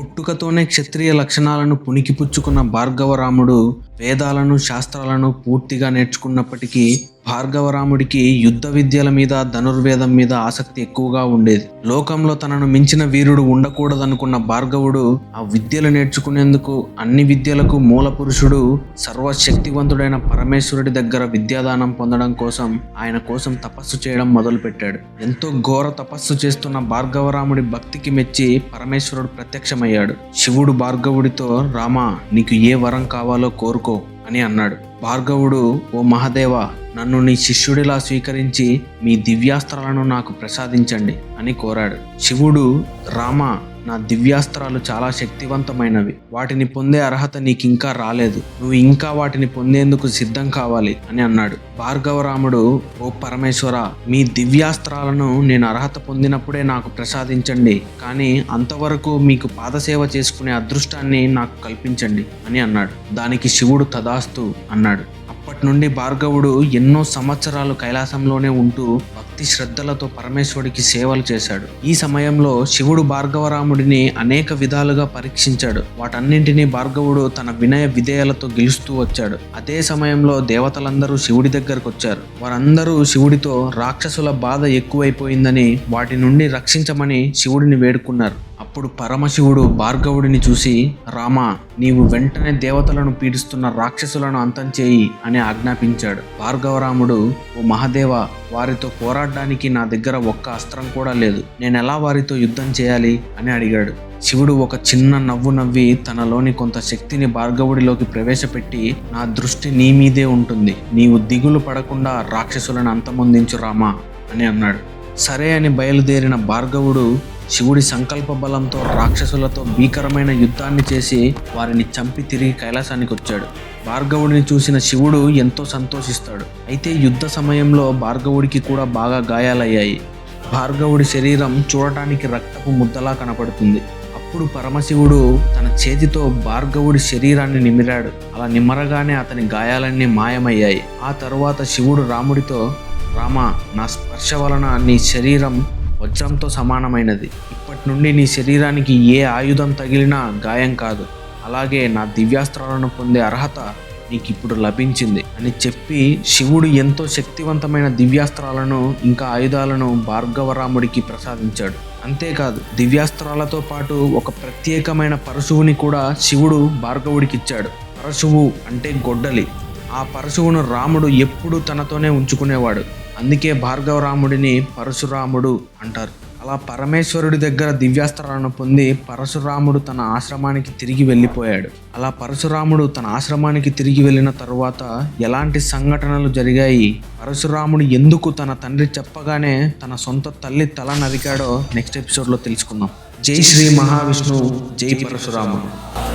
పుట్టుకతోనే క్షత్రియ లక్షణాలను పుణికిపుచ్చుకున్న భార్గవరాముడు వేదాలను శాస్త్రాలను పూర్తిగా నేర్చుకున్నప్పటికీ భార్గవరాముడికి యుద్ధ విద్యల మీద ధనుర్వేదం మీద ఆసక్తి ఎక్కువగా ఉండేది. లోకంలో తనను మించిన వీరుడు ఉండకూడదనుకున్న భార్గవుడు ఆ విద్యలు నేర్చుకునేందుకు అన్ని విద్యలకు మూల పురుషుడు సర్వశక్తివంతుడైన పరమేశ్వరుడి దగ్గర విద్యాదానం పొందడం కోసం ఆయన కోసం తపస్సు చేయడం మొదలుపెట్టాడు. ఎంతో ఘోర తపస్సు చేస్తున్న భార్గవరాముడి భక్తికి మెచ్చి పరమేశ్వరుడు ప్రత్యక్షమయ్యాడు. శివుడు భార్గవుడితో రామా నీకు ఏ వరం కావాలో కోరుకో అని అన్నాడు. భార్గవుడు ఓ మహాదేవ నన్ను నీ శిష్యుడిలా స్వీకరించి మీ దివ్యాస్త్రాలను నాకు ప్రసాదించండి అని కోరాడు. శివుడు రామ నా దివ్యాస్త్రాలు చాలా శక్తివంతమైనవి. వాటిని పొందే అర్హత నీకు ఇంకా రాలేదు. నువ్వు ఇంకా వాటిని పొందేందుకు సిద్ధం కావాలి అని అన్నాడు. భార్గవరాముడు ఓ పరమేశ్వర మీ దివ్యాస్త్రాలను నేను అర్హత పొందినప్పుడే నాకు ప్రసాదించండి. కానీ అంతవరకు మీకు పాదసేవ చేసుకునే అదృష్టాన్ని నాకు కల్పించండి అని అన్నాడు. దానికి శివుడు తదాస్తు అన్నాడు. అప్పటి నుండి భార్గవుడు ఎన్నో సంవత్సరాలు కైలాసంలోనే ఉంటూ భక్తి శ్రద్ధలతో పరమేశ్వరుడికి సేవలు చేశాడు. ఈ సమయంలో శివుడు భార్గవరాముడిని అనేక విధాలుగా పరీక్షించాడు. వాటన్నింటినీ భార్గవుడు తన వినయ విధేయాలతో గెలుస్తూ వచ్చాడు. అదే సమయంలో దేవతలందరూ శివుడి దగ్గరకు వచ్చారు. వారందరూ శివుడితో రాక్షసుల బాధ ఎక్కువైపోయిందని వాటి నుండి రక్షించమని శివుడిని వేడుకున్నారు. అప్పుడు పరమశివుడు భార్గవుడిని చూసి రామా నీవు వెంటనే దేవతలను పీడిస్తున్న రాక్షసులను అంతం చేయి అని ఆజ్ఞాపించాడు. భార్గవరాముడు ఓ మహాదేవ వారితో పోరాడడానికి నా దగ్గర ఒక్క అస్త్రం కూడా లేదు. నేను ఎలా వారితో యుద్ధం చేయాలి? అని అడిగాడు. శివుడు ఒక చిన్న నవ్వు నవ్వి తనలోని కొంత శక్తిని భార్గవుడిలోకి ప్రవేశపెట్టి నా దృష్టి నీ మీదే ఉంటుంది. నీవు దిగులు పడకుండా రాక్షసులను అంతమొందించు రామా? అని అన్నాడు. సరే అని బయలుదేరిన భార్గవుడు శివుడి సంకల్ప బలంతో రాక్షసులతో భీకరమైన యుద్ధాన్ని చేసి వారిని చంపి తిరిగి కైలాసానికి వచ్చాడు భార్గవుడిని చూసిన శివుడు ఎంతో సంతోషిస్తాడు. అయితే యుద్ధ సమయంలో భార్గవుడికి కూడా బాగా గాయాలయ్యాయి. భార్గవుడి శరీరం చూడటానికి రక్తపు ముద్దలా కనపడుతుంది. అప్పుడు పరమశివుడు తన చేతితో భార్గవుడి శరీరాన్ని నిమిరాడు. అలా నిమ్మరగానే అతని గాయాలన్నీ మాయమయ్యాయి. ఆ తరువాత శివుడు రాముడితో రామ నా స్పర్శ వలన నీ శరీరం వజ్రంతో సమానమైనది. ఇప్పటి నుండి నీ శరీరానికి ఏ ఆయుధం తగిలినా గాయం కాదు. అలాగే నా దివ్యాస్త్రాలను పొందే అర్హత నీకు ఇప్పుడు లభించింది అని చెప్పి శివుడు ఎంతో శక్తివంతమైన దివ్యాస్త్రాలను ఇంకా ఆయుధాలను భార్గవరాముడికి ప్రసాదించాడు. అంతేకాదు దివ్యాస్త్రాలతో పాటు ఒక ప్రత్యేకమైన పరశువుని కూడా శివుడు భార్గవుడికి ఇచ్చాడు పరశువు అంటే గొడ్డలి. ఆ పరశువును రాముడు ఎప్పుడూ తనతోనే ఉంచుకునేవాడు. అందుకే భార్గవరాముడిని పరశురాముడు అంటారు. అలా పరమేశ్వరుడి దగ్గర దివ్యాస్త్రాలను పొంది పరశురాముడు తన ఆశ్రమానికి తిరిగి వెళ్ళిపోయాడు. అలా పరశురాముడు తన ఆశ్రమానికి తిరిగి వెళ్ళిన తరువాత ఎలాంటి సంఘటనలు జరిగాయి? పరశురాముడు ఎందుకు తన తండ్రి చెప్పగానే తన సొంత తల్లి తల నరికాడో నెక్స్ట్ ఎపిసోడ్లో తెలుసుకుందాం. జై శ్రీ మహావిష్ణువు. జై పరశురాముడు.